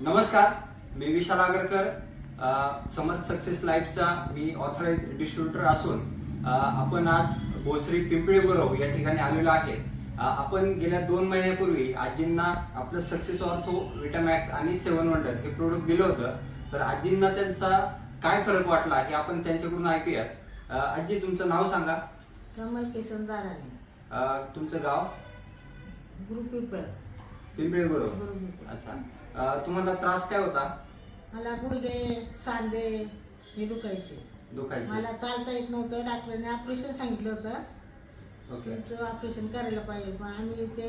नमस्कार मी विशाल आगरकर. समर्थ सक्सेस लाईफचा मी ऑथराईज डिस्ट्रीब्युटर असून आपण आज भोसरी पिंपळी गुरव या ठिकाणी आलेलो आहे. आपण गेल्या दोन महिन्यापूर्वी आजींना आपलं सक्सेस ऑर्थो विटामॅक्स आणि सेवन वंडर हे प्रोडक्ट दिलं होतं. तर आजींना त्यांचा काय फरक वाटला हे आपण त्यांच्याकडून ऐकूयात. आजी तुमचं नाव सांगा. कमल किसन दाराने तुमचं गाव? गुरु पिंपळ. पिंपळी गुरव गुरु पिंपळ अच्छा. अ, तुम्हाला त्रास काय होता? मला गुडघे सांधे हे दुखायचे. दुखायचे. मला चालता येत नव्हतं डॉक्टरने ऑपरेशन सांगितलं होतं. ओके. तुमचं ऑपरेशन करायला पाहिजे पण आम्ही ते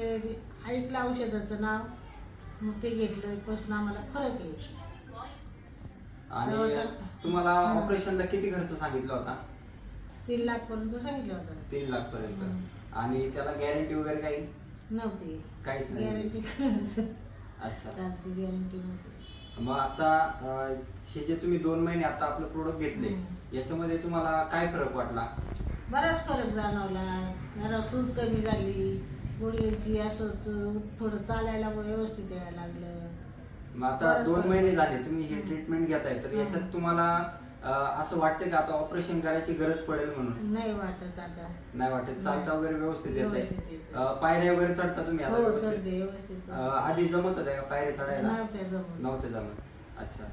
ऐकलं औषधाचं नाव मग ते घेतलं पासून आम्हाला फरक आहे. आणि जवळजवळ- तुम्हाला हा. ऑपरेशनला किती खर्च सांगितला होता? तीन लाख पर्यंत सांगितलं होतं. तीन लाख पर्यंत हम्म. आणि त्याला गॅरंटी वगैरे काही? नव्हती. काहीच नाही. गॅरंटी अच्छा. चालती गॅरंटी नव्हती. मग आता अं, हे जे तुम्ही दोन महिने आता आपलं प्रोडक्ट घेतले हम्म. याच्यामध्ये तुम्हाला काय फरक वाटला? बराच फरक जाणवला. जरा सूज कमी झाली. गुडघ्याची असंच थोडं चालायला व्यवस्थित यायला लागलं. मग आता दोन फरक. महिने झाले तुम्ही हे हम्म. ट्रीटमेंट घेताय तर हम्म. याच्यात तुम्हाला असं वाटतं का? आता ऑपरेशन करायची गरज पडेल म्हणून. नाही वाटत आता. नाही वाटत. चालता वगैरे व्यवस्थित येत व्यवस्थित. आहे पायऱ्या वगैरे चढता तुम्ही आता हो व्यवस्थित? चढते व्यवस्थित. अं, आधी जमत होत्या का पायऱ्या चढायला? नव्हत्या जमत. नव्हते जमत. अच्छा.